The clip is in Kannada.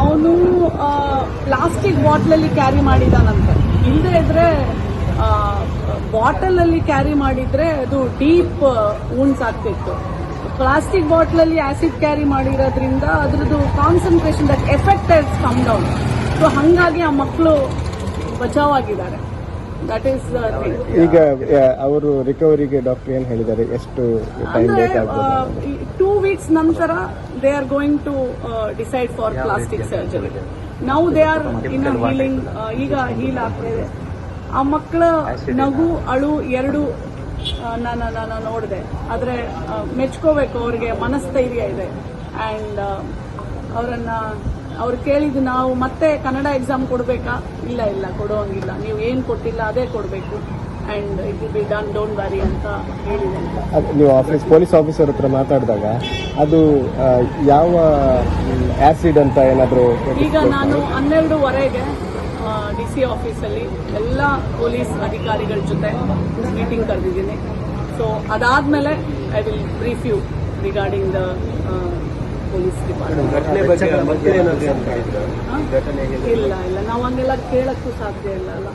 ಅವನು ಪ್ಲಾಸ್ಟಿಕ್ ಬಾಟ್ಲಲ್ಲಿ ಕ್ಯಾರಿ ಮಾಡಿದಾನಂತೆ. ಇಲ್ಲದೆ ಇದ್ರೆ ಬಾಟಲಲ್ಲಿ ಕ್ಯಾರಿ ಮಾಡಿದ್ರೆ ಅದು ಡೀಪ್ ವೂನ್ಸ್ ಆಗ್ತಿತ್ತು. ಪ್ಲಾಸ್ಟಿಕ್ ಬಾಟ್ಲಲ್ಲಿ ಆಸಿಡ್ ಕ್ಯಾರಿ ಮಾಡಿರೋದ್ರಿಂದ ಅದ್ರದ್ದು concentration that effect come down so ಹಂಗಾಗಿ ಆ ಮಕ್ಕಳು ಬಚಾವಾಗಿದ್ದಾರೆ ದಟ್ ಈಸ್ ಈಗ ಅವರು ರಿಕವರಿಗೆ ಡಾಕ್ಟರ್ ಏನ್ ಹೇಳಿದ್ದಾರೆ? ಎಷ್ಟು ಟೈಮ್ ಟೂ ವೀಕ್ಸ್ ನಂತರ they are going to decide for plastic surgery ನಾವು ದೇ ಆರ್ ಇನ್ ಹೀಲಿಂಗ್ ಈಗ ಹೀಲ್ ಆಗ್ತಿದೆ. ಆ ಮಕ್ಕಳ ನಗು ಅಳು ಎರಡು ನಾನು ನಾನು ನೋಡಿದೆ. ಆದ್ರೆ ಮೆಚ್ಕೋಬೇಕು ಅವ್ರಿಗೆ ಮನಸ್ಥೈರ್ಯ ಇದೆ. ಅಂಡ್ ಅವರನ್ನ ಅವ್ರು ಕೇಳಿದ್ದು ನಾವು ಮತ್ತೆ ಕನ್ನಡ ಎಕ್ಸಾಮ್ ಕೊಡಬೇಕಾ? ಇಲ್ಲ ಇಲ್ಲ ಕೊಡುವಂಗಿಲ್ಲ. ನೀವು ಏನು ಕೊಟ್ಟಿಲ್ಲ ಅದೇ ಕೊಡಬೇಕು. And it will be done don't worry ಅಂತ ಹೇಳಿದ್ದೇನೆ ಅದು ನೀವು ಆಫೀಸ್ ಪೊಲೀಸ್ ಆಫೀಸರ್ ಹತ್ರ ಮಾತಾಡಿದಾಗ ಅದು ಆ, ಯಾವ ಆಸಿಡ್ ಅಂತ ಏನಾದರೂ ಈಗ ನಾನು ಹನ್ನೆರಡುವರೆಗೆ ಡಿ ಸಿ ಆಫೀಸಲ್ಲಿ ಎಲ್ಲ ಪೊಲೀಸ್ ಅಧಿಕಾರಿಗಳ ಜೊತೆ ಮೀಟಿಂಗ್ ಕರೆದಿದ್ದೀನಿ. ಸೊ ಅದಾದ್ಮೇಲೆ I will brief you regarding the ಇಲ್ಲ ಇಲ್ಲ. ನಾವು ಹಂಗೆಲ್ಲ ಕೇಳಕ್ಕೂ ಸಾಧ್ಯ ಇಲ್ಲ ಅಲ್ಲ.